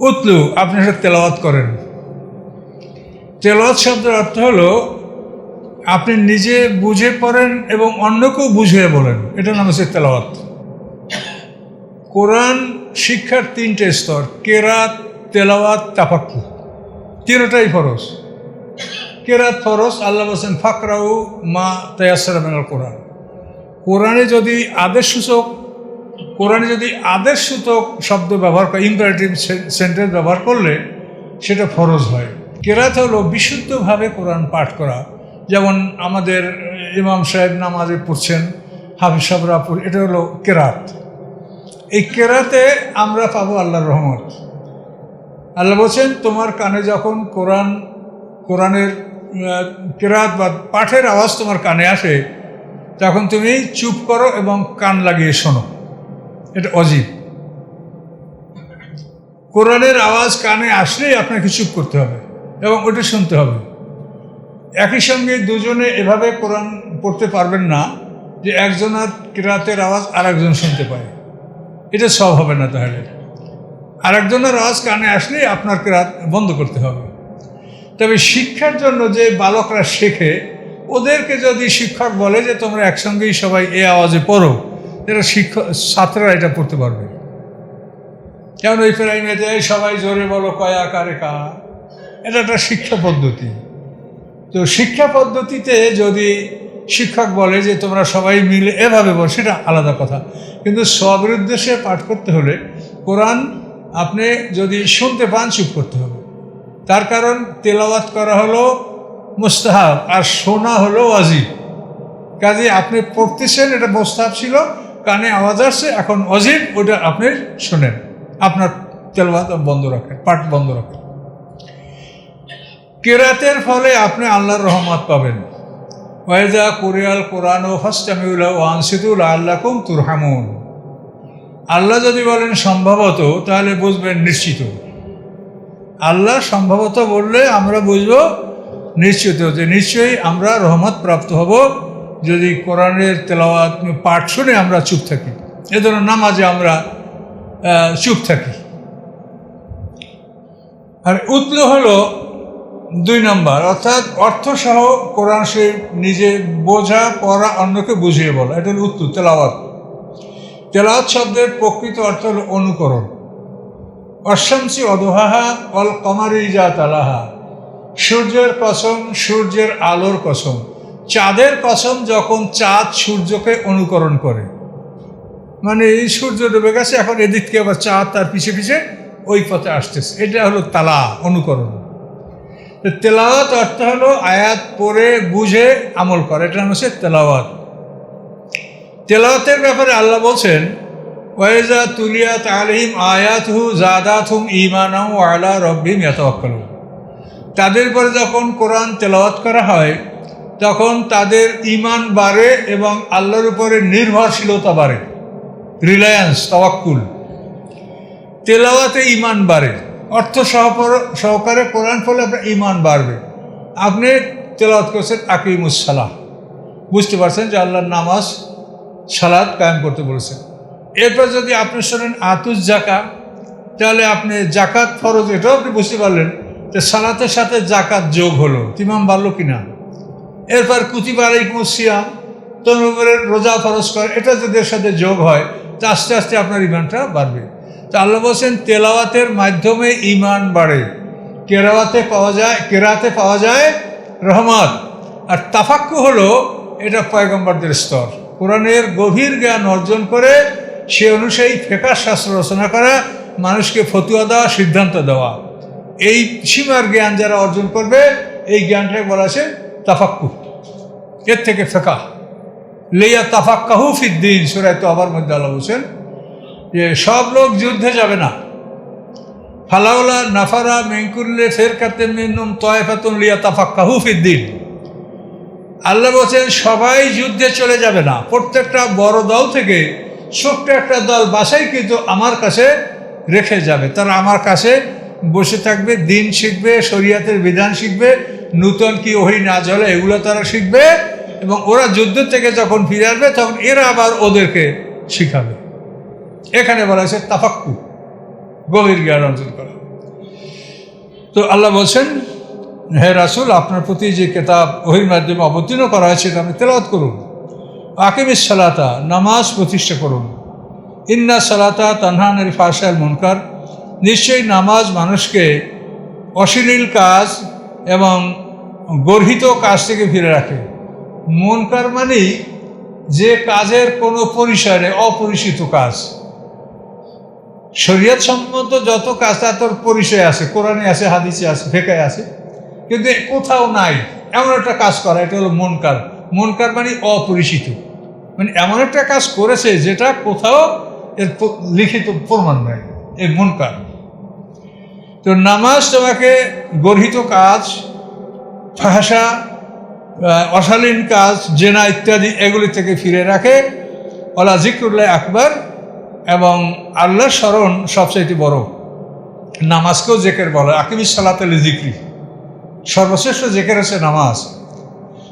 উতলু, আপনি সেটা তেলাওয়াত করেন। তেলাওয়াত শব্দের অর্থ হলো, আপনি নিজে বুঝে পড়েন এবং অন্যকেও বুঝিয়ে বলেন। এটা নাম হচ্ছে তেলাওয়াত। কোরআন শিক্ষার তিনটে স্তর, কেরাত, তেলাওয়াত তাফাক্কু তিনটাই ফরজ। কেরাত ফরজ, আল্লাহ বলছেন, ফাকরাউ মা তয়াসর কোরআন। কোরআনে যদি আদেশ সূচক কোরআনে যদি আদেশ সূচক শব্দ ব্যবহার করে ইম্পারেটিভ সেন্টেন্স ব্যবহার করলে সেটা ফরজ হয়। কেরাত হলো বিশুদ্ধভাবে কোরআন পাঠ করা। যেমন আমাদের ইমাম সাহেব নামাজে পড়ছেন, হাফিজ সাবরা এটা হলো কেরাত। এই কেরাতে আমরা পাবো আল্লাহর রহমত। আল্লাহ বলছেন, তোমার কানে যখন কোরআন, কোরআনের কেরাত বা পাঠের আওয়াজ তোমার কানে আসে, তখন তুমি চুপ করো এবং কান লাগিয়ে শোনো। এটা অজীব। কোরআনের আওয়াজ কানে আসলেই আপনাকে চুপ করতে হবে এবং ওটা শুনতে হবে। একই সঙ্গে দুজনে এভাবে কোরআন পড়তে পারবেন না যে একজনের কেরাতের আওয়াজ আর একজন শুনতে পায়। এটা সব হবে না তাহলে। আরেকজনের আওয়াজ কানে আসলেই আপনার কেরাত বন্ধ করতে হবে। তবে শিক্ষার জন্য যে বালকরা শেখে, ওদেরকে যদি শিক্ষক বলে যে তোমরা একসঙ্গেই সবাই এ আওয়াজে পড়ো এটা শিক্ষক, ছাত্ররা এটা পড়তে পারবে। যেমন ওই প্রাইমেতে সবাই জোরে বলো, কয়া, কারে, কা? এটা একটা শিক্ষা পদ্ধতি। তো শিক্ষা পদ্ধতিতে যদি শিক্ষক বলে যে তোমরা সবাই মিলে এভাবে বল, সেটা আলাদা কথা। কিন্তু সবের উদ্দেশ্যে পাঠ করতে হলে কোরআন আপনি যদি শুনতে পান, চুপ করতে হবে। তার কারণ তেলাওয়াত করা হলো মুস্তাহাব, আর শোনা হলো ওয়াজিব। কাজে আপনি পড়তেছেন, এটা মোস্তাহাব ছিল কানে আওয়াজ আসছে এখন অজিব ওটা আপনি শোনেন। আপনার তেলাওয়াত বন্ধ রাখেন পাঠ বন্ধ রাখেন। কেরাতের ফলে আপনি আল্লাহর রহমত পাবেন। ওয়াইজা কোরিয়াল কোরআন ও ফাস্টামিউল্লাহ ও আনসিদুল আল্লাকুম তুরহামুন। আল্লাহ যদি বলেন সম্ভবত, তাহলে বুঝবেন নিশ্চিত। আল্লাহ সম্ভবত বললে আমরা বুঝব নিশ্চিত, যে নিশ্চয়ই আমরা রহমত প্রাপ্ত হব যদি কোরআনের তেলাওয়াত পাঠ শুনে আমরা চুপ থাকি, এ ধরনের নামাজে আমরা চুপ থাকি। আর উতল হলো দুই নম্বর, অর্থাৎ অর্থসহ কোরআন শরীফ নিজে বোঝা, পড়া, অন্যকে বুঝিয়ে বলা, এটা হলো তেলাওয়াত। তেলাওয়াত শব্দের প্রকৃত অর্থ হলো অনুকরণ। অশামসি অদোহাহা অল কমারি যা তালাহা সূর্যের কসম, সূর্যের আলোর কসম। চাঁদের কসম যখন চাঁদ সূর্যকে অনুকরণ করে মানে এই সূর্য ডুবে গেছে, এখন এদিক থেকে আবার চাঁদ তার পিছে পিছে ওই পথে আসতেছে। এটা হলো তালা অনুকরণ। তেলাওয়াত অর্থ হলো আয়াত পড়ে, বুঝে, আমল করে। এটা হচ্ছে তেলাওয়াত। তেলাওয়াতের ব্যাপারে আল্লাহ বলছেন, ওয়াইজা তুলিয়া আলহিম আয়াত হু জাদাত হুম ইমানাউ আলা রব্বিম ইয়াতাওয়াক্কালু তাদের পরে যখন কোরআন তেলাওয়াত করা হয় তখন তাদের ইমান বাড়ে এবং আল্লাহর উপরে নির্ভরশীলতা বাড়ে। রিলায়েন্স, তাওয়াক্কুল। তেলাওয়াতে ইমান বাড়ে। অর্থ সহপর, সহকারে কোরআন ফলে আপনার ইমান বাড়বে। আপনি তেলাওয়াত করছেন আকিমুসালাহ বুঝতে পারছেন যে আল্লাহর নামাজ সালাদ কায়েম করতে বলেছেন। এরপর যদি আপনি শোনেন আতুস জাকা তাহলে আপনি জাকাত ফরজ, এটাও আপনি বুঝতে পারলেন যে সালাতের সাথে জাকাত যোগ হলো। তিমাম বাড়লো কিনা? এরপর কুতিবা আলাইকুম সিয়াম তোমার রোজা ফরজ করে এটা যদি সাথে যোগ হয়, তা আস্তে আস্তে আপনার ইমানটা বাড়বে। তা আল্লাহ বলছেন, তেলাওয়াতের মাধ্যমে ইমান বাড়ে। কেরাওয়াতে পাওয়া যায়, কেরাতে পাওয়া যায় রহমত। আর তাফাক্কু হলো, এটা পয়গম্বরদের স্তর। কোরআনের গভীর জ্ঞান অর্জন করে, সে অনুযায়ী ফেকার শাস্ত্র রচনা করা, মানুষকে ফতুয়া দেওয়া, সিদ্ধান্ত দেওয়া। এই সীমার জ্ঞান যারা অর্জন করবে, এই জ্ঞানটাকে বলা আছে তাফাক্কু এর থেকে ফেকা লেয়া তাফাক্কাহু ফিদ্দিন, সুরায় তো আবার মধ্যে আল্লাহ বলছেন যে, সব লোক যুদ্ধে যাবে না। ফালাউলা নাফারা মেঙ্কুল্লে ফের কাতে মিনুম তয়ফাতুন লিয়া তাফাক্কাহু ফিদ্দিন। আল্লাহ বলছেন, সবাই যুদ্ধে চলে যাবে না। প্রত্যেকটা বড় দল থেকে ছোট্ট একটা দল বাসাই কিন্তু আমার কাছে রেখে যাবে। তারা আমার কাছে বসে থাকবে, দিন শিখবে, শরিয়াতের বিধান শিখবে নূতন কি ওহি না চলে এগুলো তারা শিখবে এবং ওরা যুদ্ধ থেকে যখন ফিরে আসবে, তখন এরা আবার ওদেরকে শিখাবে। এখানে বলা হয়েছে তাফাক্কু, গভীর জ্ঞান অর্জন করা। তো আল্লাহ বলছেন, হে রাসুল, আপনার প্রতি যে কেতাব ওহির মাধ্যমে অবতীর্ণ করা হয়েছে, এটা আপনি তেলাওয়াত করুন। আকিমিস সালাতা, নামাজ প্রতিষ্ঠা করুন। ইন্না সালাতা তানহানের ফাশাল মুনকার। নিশ্চয়ই নামাজ মানুষকে অশ্লীল কাজ এবং গর্হিত কাজ থেকে ফিরে রাখে। মুনকার মানেই যে কাজের কোনো পরিসরে অপরিচিত কাজ। শরীয়ত সম্মত যত কাজ, তার তোর পরিচয় আছে, কোরআনে আছে, হাদিসে আছে ফেকায় আছে। কিন্তু কোথাও নাই, এমন একটা কাজ করা, এটা হলো মনকার মনকার মানে অপরিচিত মানে এমন একটা কাজ করেছে যেটা কোথাও এর লিখিত প্রমাণ নাই এই মনকার তো নামাজ তোমাকে গর্হিত কাজ আহ, অশালীন কাজ জেনা ইত্যাদি এগুলি থেকে ফিরে রাখে। ওলা জিকুল্লাহ আকবর এবং আল্লাহর স্মরণ সবচাইতে বড়। নামাজকেও জেকের বলে। আকিমিস সালাতালি জিক্রি সর্বশ্রেষ্ঠ জেকের হচ্ছে নামাজ।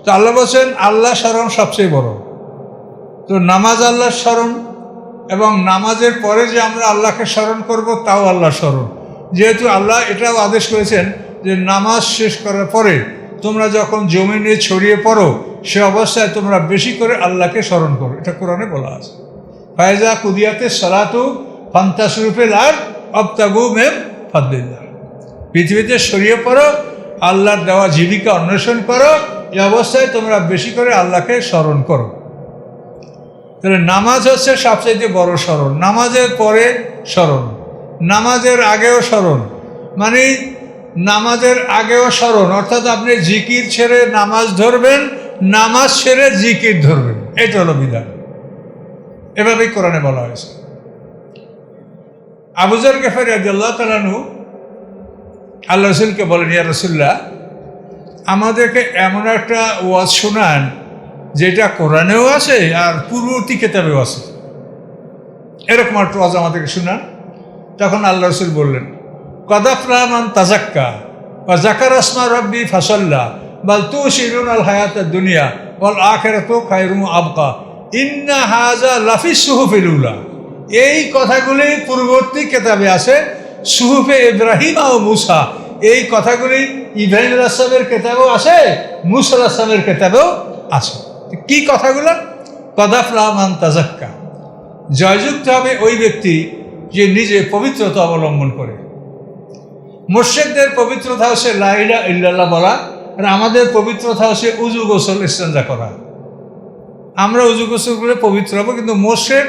তো আল্লাহ বলছেন আল্লাহ স্মরণ সবচেয়ে বড়। তো নামাজ আল্লাহর স্মরণ এবং নামাজের পরে যে আমরা আল্লাহকে স্মরণ করব তাও আল্লাহ স্মরণ। যেহেতু আল্লাহ এটাও আদেশ করেছেন যে নামাজ শেষ করার পরে তোমরা যখন জমিনে ছড়িয়ে পড়ো, সে অবস্থায় তোমরা বেশি করে আল্লাহকে স্মরণ করো। এটা কোরআনে বলা আছে। ফায়জা কুদিয়াতে সলাতু ফান্তাসরূপে লার অবতাগু মেম ফাদ্দিল্লাহ পৃথিবীতে ছড়িয়ে পড়ো, আল্লাহর দেওয়া জীবিকা অন্বেষণ করো, এ অবস্থায় তোমরা বেশি করে আল্লাহকে স্মরণ করো। তাহলে নামাজ হচ্ছে সবচেয়ে বড় স্মরণ। নামাজের পরে স্মরণ। নামাজের আগেও স্মরণ। মানে নামাজের আগেও স্মরণ। অর্থাৎ আপনি জিকির ছেড়ে নামাজ ধরবেন, নামাজ ছেড়ে জিকির ধরবেন। এটা হলো বিধান। এভাবেই কোরআনে বলা হয়েছে। আবুজার গেফারি আল্লাহ তালানু আল্লাহ রসুলকে বলেন, ইয়া রসুল্লাহ আমাদেরকে এমন একটা ওয়াজ শোনান, যেটা কোরআনেও আছে আর পূর্ববর্তী কেতাবেও আছে। এরকম একটা ওয়াজ আমাদেরকে শোনান। তখন আল্লাহ রসুল বললেন কদাফরামান তাজাক্কা বা জাকার আসমা রব্বি ফাসল্লা বাল তু শিরুন আল হায়াত দুনিয়া বল আখের তো খায়রুম আবকা ইন্না হাজা লাফি সুহুফিলুল্লাহ এই কথাগুলি পূর্ববর্তী কেতাবে আছে, সুহুফে ইব্রাহিম ও মুসা। এই কথাগুলি ইব্রাহিম আসলামের কেতাবেও আছে, মুসা আসলামের কেতাবেও আছে। কি কথাগুলো? কদাফ রহমান তাজাক্কা জয়যুক্ত হবে ওই ব্যক্তি যে নিজে পবিত্রতা অবলম্বন করে। মোর্শেকদের পবিত্রতা হচ্ছে লাইলা ইল্লাল্লাহ বলা, আর আমাদের পবিত্রতা হচ্ছে উজু গোসল ইস্তেঞ্জা করা। আমরা উজু গোসল করে পবিত্র হব, কিন্তু মোর্শেক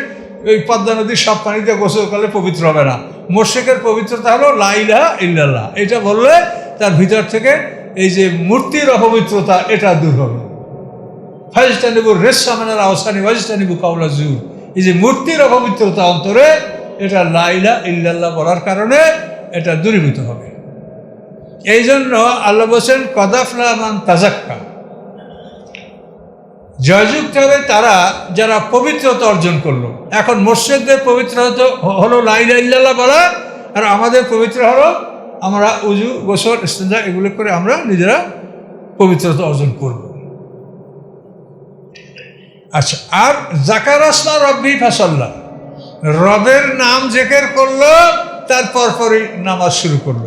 ওই পদ্মা নদীর সব পানিতে গোসল করলে পবিত্র হবে না। মোর্শেকের পবিত্রতা হলো লাইলা ইল্লাল্লাহ। এটা বললে তার ভিতর থেকে এই যে মূর্তির অপবিত্রতা, এটা দূর হবে। ফাইজটানিবু রেসামানের আওসানি ফাইজটানিবু কাউলা জুর এই যে মূর্তির অপবিত্রতা অন্তরে, এটা লাইলা ইল্লাল্লাহ বলার কারণে এটা দূরীভূত হবে। এই জন্য আল্লাহ বলছেন কদাফলামান তাজাক্কা। জয়যুক্ত হবে তারা যারা পবিত্রতা অর্জন করল, এখন মসজিদদের পবিত্র হলো লাইলা ইল্লাল্লাহ বলা, আর আমাদের পবিত্র হলো, আমরা উজু, গোসল ইস্তেঞ্জা এগুলো করে আমরা নিজেরা পবিত্রতা অর্জন করব। আচ্ছা আর জাকার আসলা রব্বি ফাসাল্লাহ রবের নাম জেকের করল তার পরপরই নামাজ শুরু করল।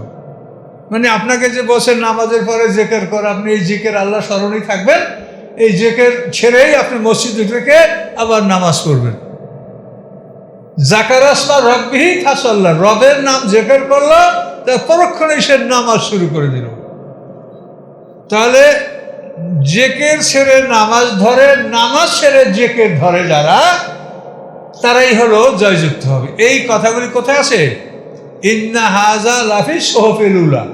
মানে আপনাকে যে বসে নামাজের পরে জেকের কর, আপনি এই জেকের আল্লাহ স্মরণই থাকবেন। এই জেকের ছেড়েই আপনি মসজিদ থেকে আবার নামাজ পড়বেন। জাকার আসলা রব্বিহি ফাসাল্লাহ রবের নাম জেকের করল তার পরক্ষণেই সে নামাজ শুরু করে দিল। তাহলে জেকের ছেড়ে নামাজ ধরে, নামাজ ছেড়ে জেকের ধরে যারা, তারাই হলো জয়যুক্ত হবে। এই কথাগুলি কোথায় আছে? ইন্না হাজা লাফি সোহফেলুলা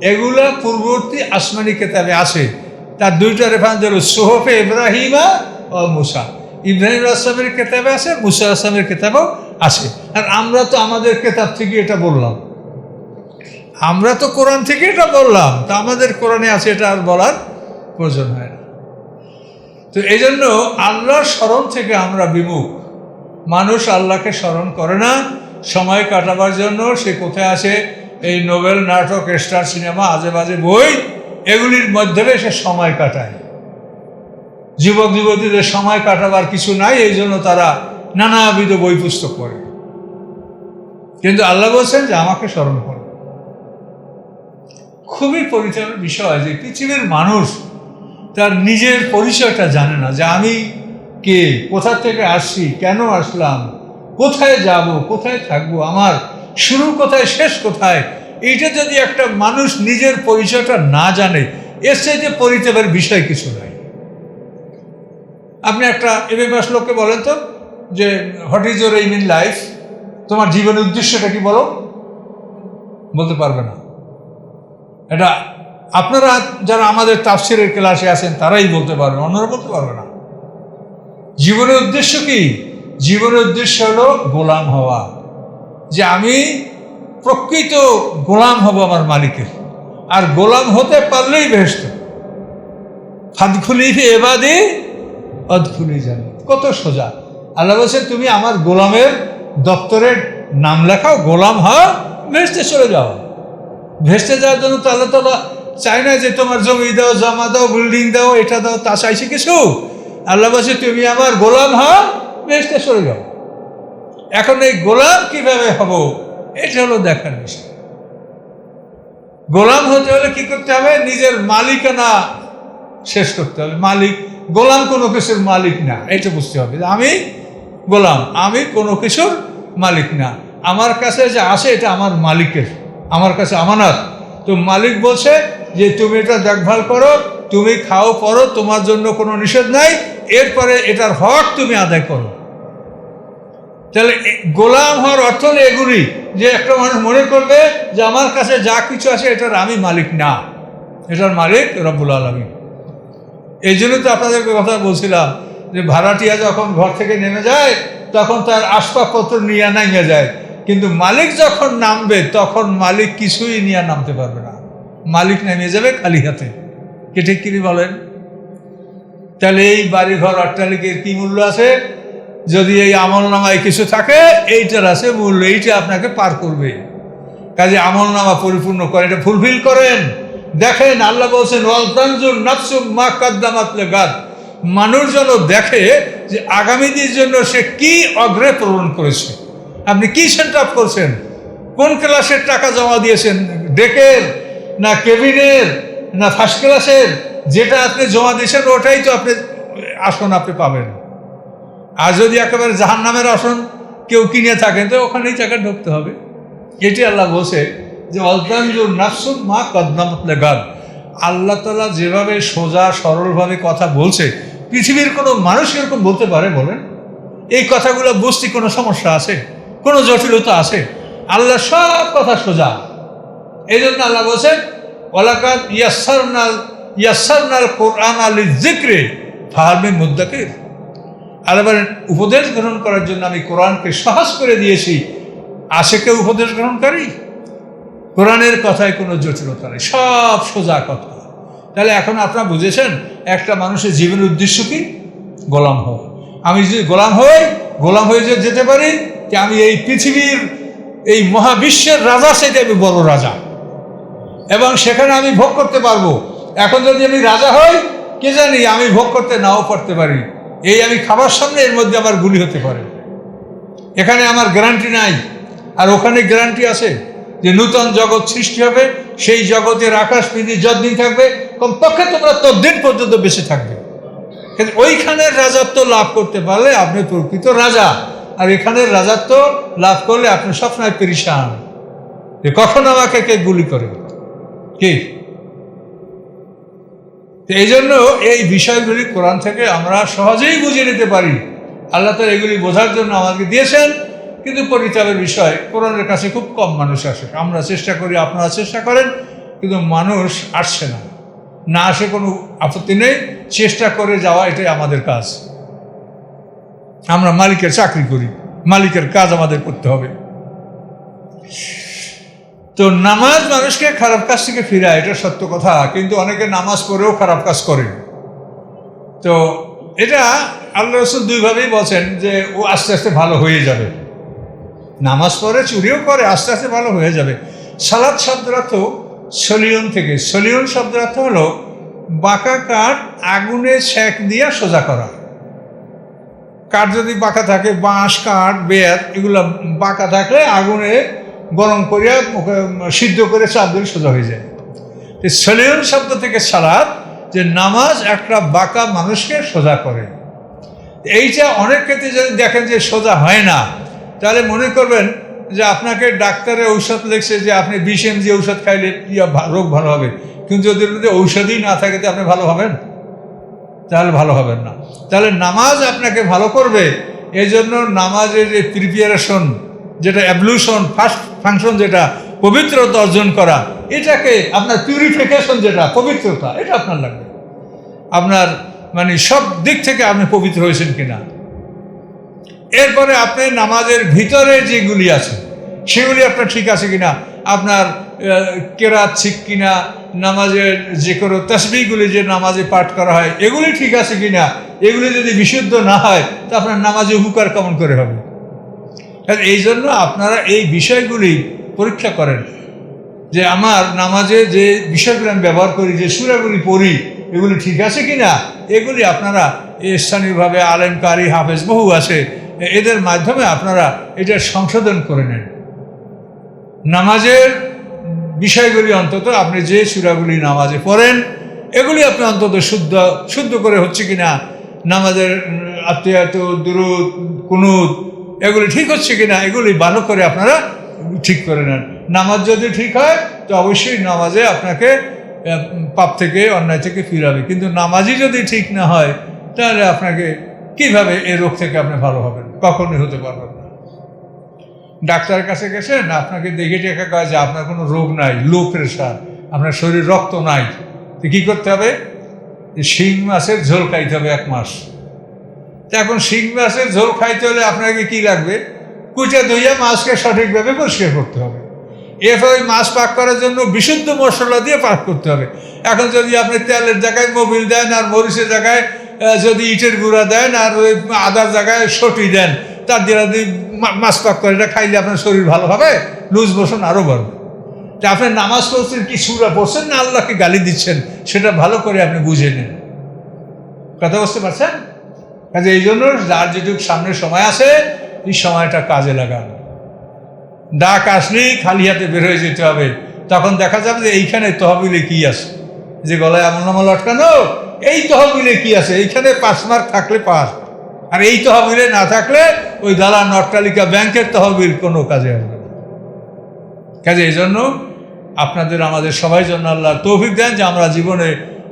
এগুলা পূর্ববর্তী আসমানি কেতাবে আছে। তার দুইটা রেফারেন্স হলো সোহফে ইব্রাহিমা ও মুসা। ইব্রাহিম আসলামের কেতাবে আছে, মুসা আসলামের কেতাবেও আছে। আর আমরা তো আমাদের কেতাব থেকে এটা বললাম। আমরা তো কোরআন থেকে এটা বললাম। তা আমাদের কোরআনে আছে, এটা আর বলার প্রয়োজন হয় না। তো এই জন্য আল্লাহর স্মরণ থেকে আমরা বিমুখ। মানুষ আল্লাহকে স্মরণ করে না। সময় কাটাবার জন্য সে কোথায় আসে এই নোবেল, নাটক, স্টার সিনেমা আজে বাজে বই, এগুলির মাধ্যমে সে সময় কাটায়। যুবক, যুবতীদের সময় কাটাবার কিছু নাই, এই জন্য তারা নানাবিধ বই পুস্তক পড়ে। কিন্তু আল্লাহ বলছেন যে, আমাকে স্মরণ করো। খুবই পরিচালনার বিষয় যে, পৃথিবীর মানুষ তার নিজের পরিচয়টা জানে না যে, আমি কে, কোথা থেকে আসছি, কেন আসলাম, কোথায় যাব, কোথায় থাকব, আমার শুরু কোথায়, শেষ কোথায় এইটা যদি একটা মানুষ নিজের পরিচয়টা না জানে, এর চাইতে পরিচয়ের বিষয় কিছু নাই। আপনি একটা এম এমএমএস লোককে বলেন তো, যে what is your aim in life তোমার জীবনের উদ্দেশ্যটা কি বলো? বলতে পারবে না। এটা আপনারা যারা আমাদের তাফসিরের ক্লাসে আছেন, তারাই বলতে পারবেন, অন্যরা বলতে পারবে না। জীবনের উদ্দেশ্য কি? জীবনের উদ্দেশ্য হলো গোলাম হওয়া। যে আমি প্রকৃত গোলাম হব আমার মালিকের। আর গোলাম হতে পারলেই বেহেস্ত ফাদখুলি এবাদে, অদখুলি জানি কত সোজা। আল্লাহ বলছে, তুমি আমার গোলামের দপ্তরের নাম লেখাও, গোলাম হও ভেস্তে চলে যাও। ভেস্তে যাওয়ার জন্য তো আল্লাহ তালা চাই না যে তোমার জমি দাও, জমা দাও, বিল্ডিং দাও, এটা দাও, তা চাইছে কিছু? আল্লাহ বলছে, তুমি আমার গোলাম হও ভেস্তে চলে যাও। এখন এই গোলাম কীভাবে হব? এটা হলো দেখার বিষয়। গোলাম হতে হলে কি করতে হবে? নিজের মালিকানা শেষ করতে হবে। মালিক, গোলাম কোনো কিছুর মালিক না। এটা বুঝতে হবে আমি গোলাম, আমি কোনো কিছুর মালিক না। আমার কাছে যে আসে এটা আমার মালিকের, আমার কাছে আমানত। তো মালিক বলছে যে তুমি এটা দেখভাল করো, তুমি খাও, পরো, তোমার জন্য কোনো নিষেধ নাই। এরপরে এটার হক তুমি আদায় করো। তাহলে গোলাম হওয়ার অর্থ হলো এগুলি, যে একটা মানুষ মনে করবে যে আমার কাছে যা কিছু আছে, এটার আমি মালিক না। এটার মালিক রব্বুল আলমী এই জন্য তো আপনাদেরকে কথা বলছিলাম যে ভাড়াটিয়া যখন ঘর থেকে নেমে যায়, তখন তার আসবাবপত্র নিয়ে নামিয়ে যায়। কিন্তু মালিক যখন নামবে, তখন মালিক কিছুই নিয়ে নামতে পারবে না। মালিক নেমে যাবে খালি হাতে। কে ঠিক কিনি বলেন? তাহলে এই বাড়িঘর অট্টালিকের কি মূল্য আছে? যদি এই আমল নামায় কিছু থাকে, এইটার আছে মূল্য, এইটা আপনাকে পার করবে। কাজে আমল নামা পরিপূর্ণ করে এটা ফুলফিল করেন। দেখেন, আল্লাহ বলছেন নাফসুম মা কাদ্দামাত গাদ। মানুষ যেন দেখে যে আগামী দিনের জন্য সে কি অগ্রে পূরণ করেছে। আপনি কি সেন্ট আপ করছেন? কোন ক্লাসের টাকা জমা দিয়েছেন? ডেকের, না কেবিনের, না ফার্স্ট ক্লাসের? যেটা আপনি জমা দিয়েছেন, ওটাই তো আপনি আসন আপনি পাবেন। আর যদি একেবারে জাহান নামের আসন কেউ কিনে থাকেন তো ওখানেই টাকা ঢুকতে হবে। এটি আল্লাহ বলছে যে অলতানজুর নাফসুম মা কদনামত গাদ আল্লাহ তালা যেভাবে সোজা সরলভাবে কথা বলছে, পৃথিবীর কোনো মানুষ এরকম বলতে পারে বলেন? এই কথাগুলো বুঝতে কোনো সমস্যা আছে? কোনো জটিলতা আছে? আল্লাহ সব কথা সোজা। এই জন্য আল্লাহ বলছেন ওলাকাত ইয়াসারনাল ইয়াসারনাল কোরআন আলী জিক্রে ফাহারমিন মুদ্দাকির এবার উপদেশ গ্রহণ করার জন্য আমি কোরআনকে সহজ করে দিয়েছি। আসে কেউ উপদেশ গ্রহণকারী? কোরআনের কথায় কোনো জটিলতা নেই, সব সোজা কথা। তাহলে এখন আপনারা বুঝেছেন, একটা মানুষের জীবনের উদ্দেশ্য কি? গোলাম হওয়া। আমি যদি গোলাম হই, গোলাম হয়ে যেতে পারি যে আমি এই পৃথিবীর, এই মহাবিশ্বের রাজা সেটা আমি বড় রাজা। এবং সেখানে আমি ভোগ করতে পারব। এখন যদি আমি রাজা হই, কে জানি আমি ভোগ করতে নাও পারতে পারি। এই আমি খাবার সামনে এর মধ্যে আমার গুলি হতে পারে। এখানে আমার গ্যারান্টি নাই। আর ওখানে গ্যারান্টি আছে যে নূতন জগৎ সৃষ্টি হবে, সেই জগতের আকাশ পৃথিবী যতদিন থাকবে, কমপক্ষে তোমরা ততদিন পর্যন্ত বেঁচে থাকবে। কিন্তু ওইখানের রাজত্ব লাভ করতে পারলে আপনি প্রকৃত রাজা। আর এখানের রাজত্ব লাভ করলে আপনি সবসময় পেরিসান যে কখন আমাকে কে গুলি করে? কি? এই জন্য এই বিষয়গুলি কোরআন থেকে আমরা সহজেই বুঝে নিতে পারি। আল্লাহ তালা এগুলি বোঝার জন্য আমাকে দিয়েছেন, কিন্তু পরিচালের বিষয়, কোরআনের কাছে খুব কম মানুষ আসে। আমরা চেষ্টা করি, আপনারা চেষ্টা করেন, কিন্তু মানুষ আসছে না। না আসে কোনো আপত্তি নেই, চেষ্টা করে যাওয়া এটাই আমাদের কাজ। আমরা মালিকের চাকরি করি, মালিকের কাজ আমাদের করতে হবে। তো নামাজ মানুষকে খারাপ কাজ থেকে ফিরায়, এটা সত্য কথা, কিন্তু অনেকে নামাজ পড়েও খারাপ কাজ করে তো এটা আল্লাহ রসুল দুইভাবেই বলছেন যে, ও আস্তে আস্তে ভালো হয়ে যাবে। নামাজ পড়ে, চুরিও করে, আস্তে আস্তে ভালো হয়ে যাবে। সালাদ শব্দের অর্থ সলিয়ন থেকে সলিয়ন শব্দের অর্থ হলো বাঁকা কাঠ আগুনে সেক দিয়ে সোজা করা। কাঠ যদি বাঁকা থাকে, বাঁশ, কাঠ বেয়ার এগুলো বাঁকা থাকলে আগুনে গরম করিয়া সিদ্ধ করে চাপ দিলে সোজা হয়ে যায়। তো সলিউন শব্দ থেকে সালাদ যে নামাজ একটা বাঁকা মানুষকে সোজা করে। এইটা অনেক ক্ষেত্রে যদি দেখেন যে সোজা হয় না, তাহলে মনে করবেন যে আপনাকে ডাক্তারের ঔষধ লিখছে যে আপনি বিষ এমজি ঔষধ খাইলে রোগ ভালো হবে? কিন্তু যদি মধ্যে ঔষধই না থাকে, তো আপনি ভালো হবেন? তাহলে ভালো হবেন না। তাহলে নামাজ আপনাকে ভালো করবে। এই জন্য নামাজের যে প্রিপারেশন যেটা অ্যাবলিউশন ফার্স্ট ফাংশন যেটা, পবিত্রতা অর্জন করা, এটাকে আপনার পিউরিফিকেশন যেটা, পবিত্রতা, এটা আপনার লাগবে। আপনার মানে সব দিক থেকে আপনি পবিত্র হয়েছেন কিনা। এরপরে আপনি নামাজের ভিতরে যেগুলি আছে, সেগুলি আপনার ঠিক আছে কিনা, আপনার কেরাত ঠিক কিনা, নামাজের যে কোনো তসবিগুলি যে নামাজে পাঠ করা হয়, এগুলি ঠিক আছে কিনা, এগুলি যদি বিশুদ্ধ না হয়, তা আপনার নামাজে উপকার কেমন করে হবে? এই জন্য আপনারা এই বিষয়গুলি পরীক্ষা করেন। যে আমার নামাজে যে বিষয়গুলি আমি ব্যবহার করি, যে সুরাগুলি পড়ি, এগুলি ঠিক আছে কি না এগুলি আপনারা স্থানীয়ভাবে আলেম কারি হাফেজ বহু আছে এদের মাধ্যমে আপনারা এটা সংশোধন করে নেন। নামাজের বিষয়গুলি অন্তত আপনি যে সুরাগুলি নামাজে পড়েন, এগুলি আপনি অন্তত শুদ্ধ শুদ্ধ করে হচ্ছে কি না নামাজের আত্মীয়ত, দুরুদ কুনুদ এগুলি ঠিক হচ্ছে কি না এগুলি ভালো করে আপনারা ঠিক করে নেন। নামাজ যদি ঠিক হয়, তো অবশ্যই নামাজে আপনাকে পাপ থেকে, অন্যায় থেকে ফিরাবে। কিন্তু নামাজই যদি ঠিক না হয়, তাহলে আপনাকে কীভাবে এ রোগ থেকে আপনি ভালো হবেন? কখনোই হতে পারবেন না। ডাক্তারের কাছে গেছেন আপনাকে দেখে টেকা কয় যে আপনার কোনো রোগ নাই লো প্রেশার আপনার শরীর রক্ত নাই। তো কী করতে হবে? শিং মাছের ঝোল খাইতে হবে এক মাস। তা এখন শিং মাছের ঝোল খাইতে হলে আপনাকে কি লাগবে? কুচে ধুইয়া মাছকে সঠিকভাবে পরিষ্কার করতে হবে। এরপর ওই মাছ পাক করার জন্য বিশুদ্ধ মশলা দিয়ে পাক করতে হবে। এখন যদি আপনি তেলের জায়গায় মোবিল দেন আর মরিচের জায়গায় যদি ইটের গুঁড়া দেন আর ওই আদার জায়গায় সটি দেন, তার দিয়ে যদি মাছ পাক করে, এটা খাইলে আপনার শরীর ভালো হবে, লুজ মোশন আরও বাড়বে। তা আপনি নামাজ পড়ছেন কি সুরা পড়ছেন না আল্লাহকে গালি দিচ্ছেন, সেটা ভালো করে আপনি বুঝে নেন। কথা বুঝতে পারছেন? কাজে এই জন্য যার যেটুকু সামনে সময় আছে, এই সময়টা কাজে লাগান। ডাক আসলেই খালি হাতে বের হয়ে যেতে হবে। তখন দেখা যাবে যে এইখানে তহবিলে কি আছে? যে গলায় এমন আমল আটকানো এই তহবিলে কি আছে? এইখানে পাঁচ মার্ক থাকলে পাস আর এই তহবিলে না থাকলে ওই দালান নট্টালিকা ব্যাংকের তহবিল কোনো কাজে আসবে কাজে এই জন্য আপনাদের, আমাদের সবাই জন্য আল্লাহ তৌফিক দেন যে আমরা জীবনে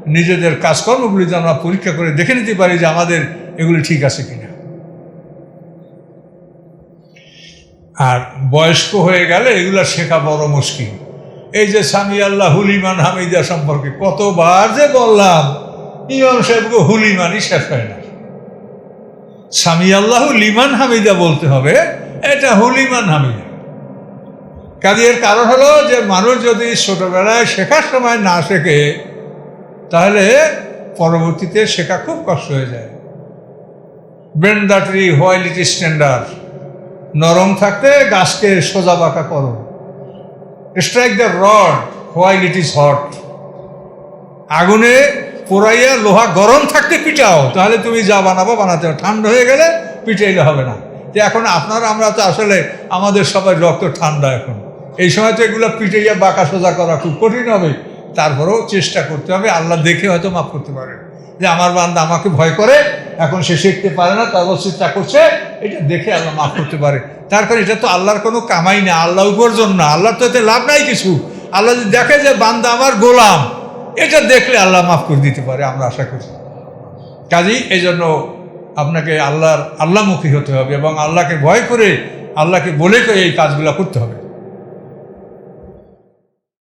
নিজেদের কাজকর্মগুলি যেন আমরা পরীক্ষা করে দেখে নিতে পারি যে আমাদের এগুলি ঠিক আছে কিনা? আর বয়স্ক হয়ে গেলে এগুলো শেখা বড় মুশকিল। এই যে স্বামী আল্লাহ হুলিমান হামিদা সম্পর্কে কতবার যে বললাম, ইমাম সাহেবকে হুলিমানই শেষ হয় না। স্বামী আল্লাহ লিমান হামিদা বলতে হবে, এটা হুলিমান হামিদা। কাজে এর কারণ হলো যে মানুষ যদি ছোটবেলায় শেখার সময় না শেখে, তাহলে পরবর্তীতে শেখা খুব কষ্ট হয়ে যায়। Brain the tree while it standard নরম থাকতে গাছকে সোজা বাঁকা করো। Strike the rod while it is hot আগুনে পোড়াইয়া লোহা গরম থাকতে পিটাও, তাহলে তুমি যা বানাবো বানাতে ঠান্ডা হয়ে গেলে পিটাইলে হবে না। তো এখন আপনারা, আমরা তো আসলে আমাদের সবাই রক্ত ঠান্ডা এখন। এই সময় তো এগুলো পিটাইয়া বাঁকা সোজা করা খুব কঠিন হবে। তারপরেও চেষ্টা করতে হবে, আল্লাহ দেখে হয়তো মাফ করতে পারে যে আমার বান্দা আমাকে ভয় করে, এখন সে শিখতে পারে না, তার চেষ্টা করছে, এটা দেখে আল্লাহ মাফ করতে পারে। তার কারণ এটা তো আল্লাহর কোনো কামাই না আল্লাহ উপার্জন না, আল্লাহর তো এতে লাভ নাই কিছু। আল্লাহ যদি দেখে যে বান্দা আমার গোলাম, এটা দেখলে আল্লাহ মাফ করে দিতে পারে, আমরা আশা করি। কাজেই এই জন্য আপনাকে আল্লাহর আল্লাহমুখী হতে হবে এবং আল্লাহকে ভয় করে, আল্লাহকে বলে এই কাজগুলো করতে হবে।